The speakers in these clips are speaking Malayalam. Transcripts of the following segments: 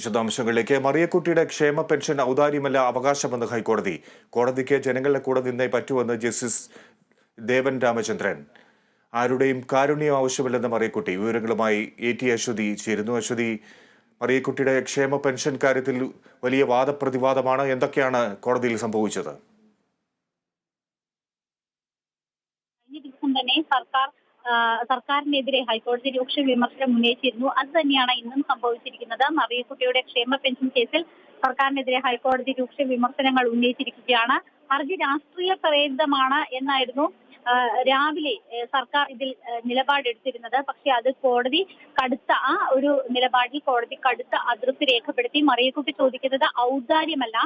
വിശദാംശങ്ങളിലേക്ക് മറിയക്കുട്ടിയുടെ ക്ഷേമ പെൻഷൻ ഔദാര്യമല്ല അവകാശമെന്ന് ഹൈക്കോടതി. കോടതിക്ക് ജനങ്ങളുടെ കൂടെ നിന്നേ പറ്റുമെന്ന് ജസ്റ്റിസ് ദേവൻ രാമചന്ദ്രൻ. ആരുടെയും കാരുണ്യം ആവശ്യമില്ലെന്ന് മറിയക്കുട്ടി. വിവരങ്ങളുമായി എ ടി അശ്വതി ചേരുന്നു. അശ്വതി മറിയക്കുട്ടിയുടെ ക്ഷേമ പെൻഷൻ കാര്യത്തിൽ വലിയ വാദപ്രതിവാദമാണ്. എന്തൊക്കെയാണ് കോടതിയിൽ സംഭവിച്ചത്? കഴിഞ്ഞ ദിവസം തന്നെ സർക്കാർ സർക്കാരിനെതിരെ ഹൈക്കോടതി രൂക്ഷ വിമർശനം ഉന്നയിച്ചിരുന്നു. അത് തന്നെയാണ് ഇന്നും സംഭവിച്ചിരിക്കുന്നത്. മറിയക്കുട്ടിയുടെ ക്ഷേമ പെൻഷൻ കേസിൽ സർക്കാരിനെതിരെ ഹൈക്കോടതി രൂക്ഷ വിമർശനങ്ങൾ ഉന്നയിച്ചിരിക്കുകയാണ്. ഹർജി രാഷ്ട്രീയ പ്രേരിതമാണ് എന്നായിരുന്നു രാവിലെ സർക്കാർ ഇതിൽ നിലപാടെടുത്തിരുന്നത്. പക്ഷെ അത് കോടതി കടുത്ത ആ ഒരു നിലപാടിൽ കോടതി കടുത്ത അതൃപ്തി രേഖപ്പെടുത്തി മറിയക്കുട്ടി ചോദിക്കുന്നത് ഔദാര്യമല്ല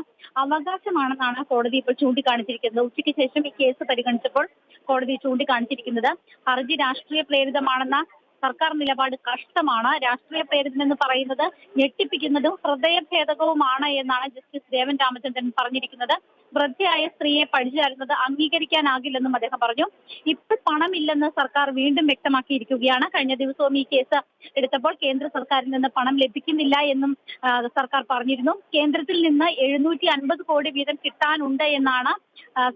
അവകാശമാണെന്നാണ് കോടതി ഇപ്പോൾ ചൂണ്ടിക്കാണിച്ചിരിക്കുന്നത്. ഉച്ചയ്ക്ക് ശേഷം ഈ കേസ് പരിഗണിച്ചപ്പോൾ കോടതി ചൂണ്ടിക്കാണിച്ചിരിക്കുന്നത് ഹർജി രാഷ്ട്രീയ പ്രേരിതമാണെന്ന സർക്കാർ നിലപാട് കഷ്ടമാണ്. രാഷ്ട്രീയ പ്രേരിതം എന്ന് പറയുന്നത് ഞെട്ടിപ്പിക്കുന്നതും ഹൃദയഭേദകവുമാണ് എന്നാണ് ജസ്റ്റിസ് ദേവൻ രാമചന്ദ്രൻ പറഞ്ഞിരിക്കുന്നത്. വൃദ്ധയായ സ്ത്രീയെ പഠിച്ചായിരുന്നത് അംഗീകരിക്കാനാകില്ലെന്നും അദ്ദേഹം പറഞ്ഞു. ഇപ്പോൾ പണമില്ലെന്ന് സർക്കാർ വീണ്ടും വ്യക്തമാക്കിയിരിക്കുകയാണ്. കഴിഞ്ഞ ദിവസവും ഈ കേസ് എടുത്തപ്പോൾ കേന്ദ്ര സർക്കാരിൽ നിന്ന് പണം ലഭിക്കുന്നില്ല എന്നും സർക്കാർ പറഞ്ഞിരുന്നു. കേന്ദ്രത്തിൽ നിന്ന് എഴുന്നൂറ്റി അൻപത് കോടി വീതം കിട്ടാനുണ്ട് എന്നാണ്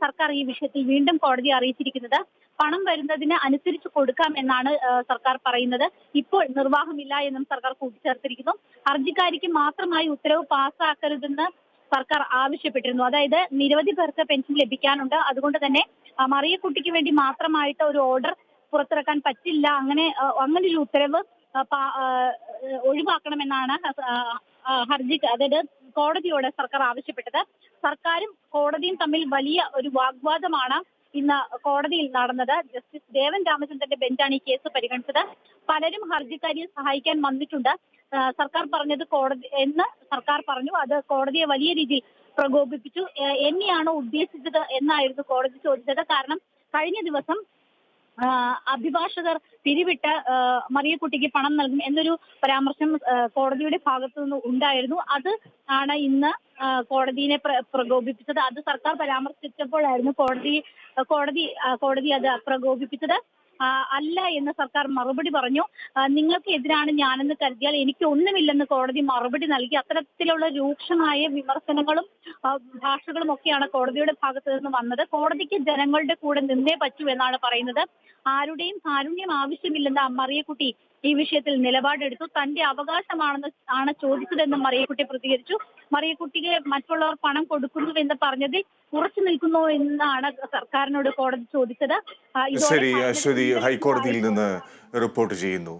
സർക്കാർ ഈ വിഷയത്തിൽ വീണ്ടും കോടതി അറിയിച്ചിരിക്കുന്നത്. പണം വരുന്നതിന് അനുസരിച്ച് കൊടുക്കാം എന്നാണ് സർക്കാർ പറയുന്നത്. ഇപ്പോൾ നിർവാഹമില്ല എന്നും സർക്കാർ കൂട്ടിച്ചേർത്തിരിക്കുന്നു. ഹർജിക്കാരിക്ക് മാത്രമായി ഉത്തരവ് പാസ്സാക്കരുതെന്ന് സർക്കാർ ആവശ്യപ്പെട്ടിരുന്നു. അതായത് നിരവധി പേർക്ക് പെൻഷൻ ലഭിക്കാനുണ്ട്. അതുകൊണ്ട് തന്നെ മറിയക്കുട്ടിക്ക് വേണ്ടി മാത്രമായിട്ട് ഒരു ഓർഡർ പുറത്തിറക്കാൻ പറ്റില്ല. അങ്ങനെ അങ്ങനെ ഒരു ഉത്തരവ് ഒഴിവാക്കണമെന്നാണ് ഹർജി അതായത് കോടതിയോട് സർക്കാർ ആവശ്യപ്പെട്ടത്. സർക്കാരും കോടതിയും തമ്മിൽ വലിയ ഒരു വാഗ്വാദമാണ് ഇന്ന് കോടതിയിൽ നടന്നത്. ജസ്റ്റിസ് ദേവൻ രാമചന്ദ്രന്റെ ബെഞ്ചാണ് ഈ കേസ് പരിഗണിച്ചത്. പലരും ഹർജിക്കാരിയെ സഹായിക്കാൻ വന്നിട്ടുണ്ട്. സർക്കാർ പറഞ്ഞത് കോടതി എന്ന് സർക്കാർ പറഞ്ഞു. അത് കോടതിയെ വലിയ രീതിയിൽ പ്രകോപിപ്പിച്ചു. എന്നെയാണോ ഉദ്ദേശിച്ചത് എന്നായിരുന്നു കോടതി ചോദിച്ചത്. കാരണം കഴിഞ്ഞ ദിവസം അഭിഭാഷകർ പിരിവിട്ട് മറിയക്കുട്ടിക്ക് പണം നൽകും എന്നൊരു പരാമർശം കോടതിയുടെ ഭാഗത്തു നിന്ന് ഉണ്ടായിരുന്നു. അത് ആണ് ഇന്ന് കോടതിയെ പ്രകോപിപ്പിച്ചത്. അത് സർക്കാർ പരാമർശിച്ചപ്പോഴായിരുന്നു കോടതി കോടതി കോടതി അത് പ്രകോപിപ്പിച്ചത്. അല്ല എന്ന് സർക്കാർ മറുപടി പറഞ്ഞു. നിങ്ങൾക്ക് എതിരാണ് ഞാനെന്ന് കരുതിയാൽ എനിക്ക് ഒന്നുമില്ലെന്ന് കോടതി മറുപടി നൽകി. അത്തരത്തിലുള്ള രൂക്ഷമായ വിമർശനങ്ങളും ഭാഷകളും ഒക്കെയാണ് കോടതിയുടെ ഭാഗത്ത് നിന്ന് വന്നത്. കോടതിക്ക് ജനങ്ങളുടെ കൂടെ നിന്നേ പറ്റൂ എന്നാണ് പറയുന്നത്. ആരുടെയും കാരുണ്യം ആവശ്യമില്ലെന്ന് മറിയക്കുട്ടി ഈ വിഷയത്തിൽ നിലപാടെടുത്തു. തന്റെ അവകാശമാണെന്ന് ആണ് ചോദിച്ചതെന്നും മറിയക്കുട്ടി പ്രതികരിച്ചു. മറിയക്കുട്ടിക്ക് മറ്റുള്ളവർ പണം കൊടുക്കുന്നു എന്ന് പറഞ്ഞതിൽ ഉറച്ചു നിൽക്കുന്നു എന്നാണ് സർക്കാരിനോട് കോടതി ചോദിച്ചത്. ശരി അശ്വതി ഹൈക്കോടതിയിൽ നിന്ന് റിപ്പോർട്ട് ചെയ്യുന്നു.